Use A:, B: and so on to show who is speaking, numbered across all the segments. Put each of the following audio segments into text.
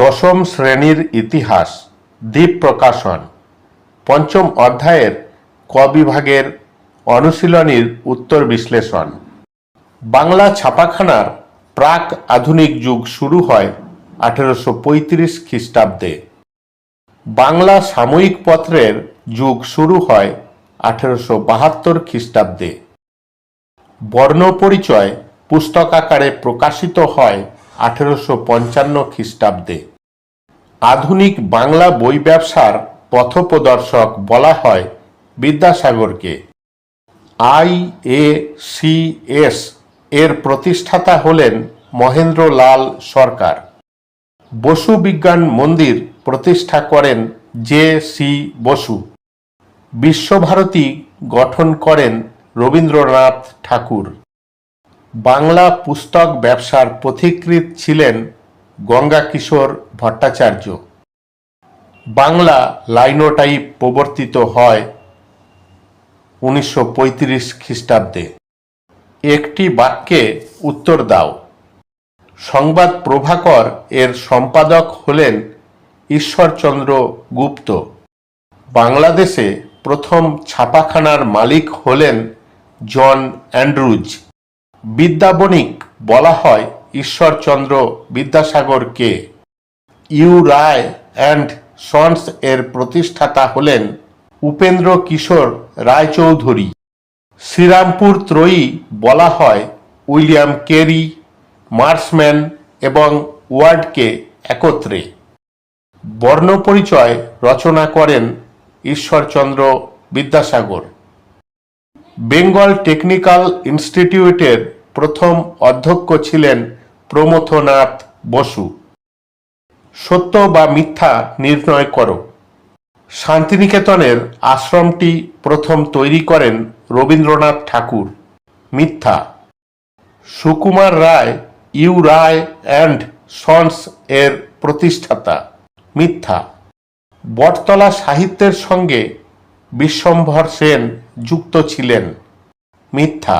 A: দশম শ্রেণির ইতিহাস, দ্বীপ প্রকাশন, পঞ্চম অধ্যায়ের ক বিভাগের অনুশীলনীর উত্তর বিশ্লেষণ। বাংলা ছাপাখানার প্রাক আধুনিক যুগ শুরু হয় আঠেরোশো পঁয়ত্রিশ খ্রিস্টাব্দে। বাংলা সাময়িক পত্রের যুগ শুরু হয় আঠেরোশো বাহাত্তর খ্রিস্টাব্দে। বর্ণপরিচয় পুস্তক আকারে প্রকাশিত হয় আঠেরোশো পঞ্চান্ন খ্রিস্টাব্দে। আধুনিক বাংলা বই ব্যবসার পথপ্রদর্শক বলা হয় বিদ্যাসাগরকে। আই এ সি এস এর প্রতিষ্ঠাতা হলেন মহেন্দ্রলাল সরকার। বসু বিজ্ঞান মন্দির প্রতিষ্ঠা করেন জে সি বসু। বিশ্বভারতী গঠন করেন রবীন্দ্রনাথ ঠাকুর। বাংলা পুস্তক ব্যবসার পথিকৃৎ ছিলেন গঙ্গা কিশোর ভট্টাচার্য। বাংলা লাইনোটাইপ প্রবর্তিত হয় উনিশশো পঁয়ত্রিশ খ্রিস্টাব্দে। একটি বাক্যে উত্তর দাও। সংবাদ প্রভাকর এর সম্পাদক হলেন ঈশ্বরচন্দ্র গুপ্ত। বাংলাদেশে প্রথম ছাপাখানার মালিক হলেন জন অ্যান্ড্রুজ। বিদ্যাবণিক বলা হয় ঈশ্বরচন্দ্র বিদ্যাসাগরকে ইউ রায় অ্যান্ড সন্স এর প্রতিষ্ঠাতা হলেন উপেন্দ্র কিশোর রায়চৌধুরী। শ্রীরামপুর ত্রয়ী বলা হয় উইলিয়াম কেরি, মার্সম্যান এবং ওয়ার্ডকে একত্রে। বর্ণপরিচয় রচনা করেন ঈশ্বরচন্দ্র বিদ্যাসাগর। বেঙ্গল টেকনিক্যাল ইনস্টিটিউটের প্রথম অধ্যক্ষ ছিলেন প্রমথনাথ বসু। সত্য বা মিথ্যা নির্ণয় করো। শান্তিনিকেতনের আশ্রমটি প্রথম তৈরি করেন রবীন্দ্রনাথ ঠাকুর। মিথ্যা। Sukumar Ray, U Ray and sons এর প্রতিষ্ঠাতা। মিথ্যা। বটতলা সাহিত্যের সঙ্গে বিশ্বম্ভর সেন যুক্ত ছিলেন মিথ্যা।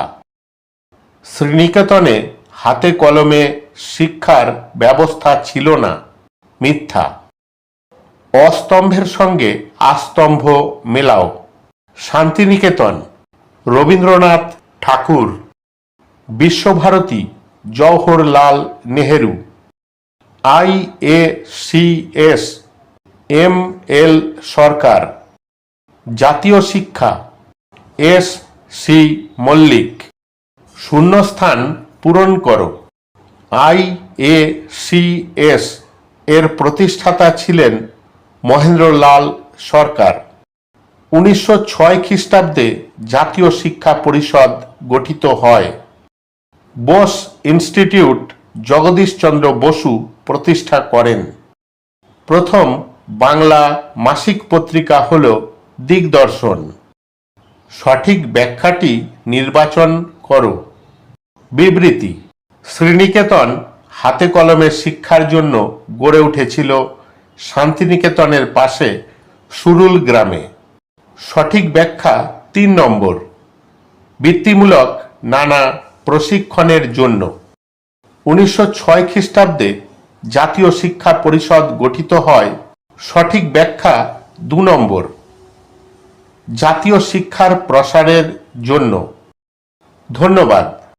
A: শ্রীনিকেতনে হাতে কলমে শিক্ষার ব্যবস্থা ছিল না, মিথ্যা। অস্তম্ভের সঙ্গে আস্তম্ভ মেলাও। Santiniketan, Rabindranath Tagore, Visva Bharati Jawaharlal Nehru, I A C S, M L Sarkar, জাতীয় শিক্ষা এস সি মল্লিক। শূন্যস্থান পূরণ করো। আই এ সি এস এর প্রতিষ্ঠাতা ছিলেন মহেন্দ্রলাল সরকার। উনিশশো ছয় খ্রিস্টাব্দে জাতীয় শিক্ষা পরিষদ গঠিত হয়। বোস ইনস্টিটিউট জগদীশচন্দ্র বসু প্রতিষ্ঠা করেন। প্রথম বাংলা মাসিক পত্রিকা হল দিগদর্শন। সঠিক ব্যাখ্যাটি নির্বাচন করো। বিবৃতি। শ্রীনিকেতন হাতে কলমে শিক্ষার জন্য গড়ে উঠেছিল শান্তিনিকেতনের পাশে সুরুল গ্রামে। সঠিক ব্যাখ্যা তিন নম্বর। বৃত্তিমূলক নানা প্রশিক্ষণের জন্য। উনিশশো ছয় খ্রিস্টাব্দে জাতীয় শিক্ষা পরিষদ গঠিত হয়। সঠিক ব্যাখ্যা দু নম্বর। জাতীয় শিক্ষার প্রসারের জন্য ধন্যবাদ।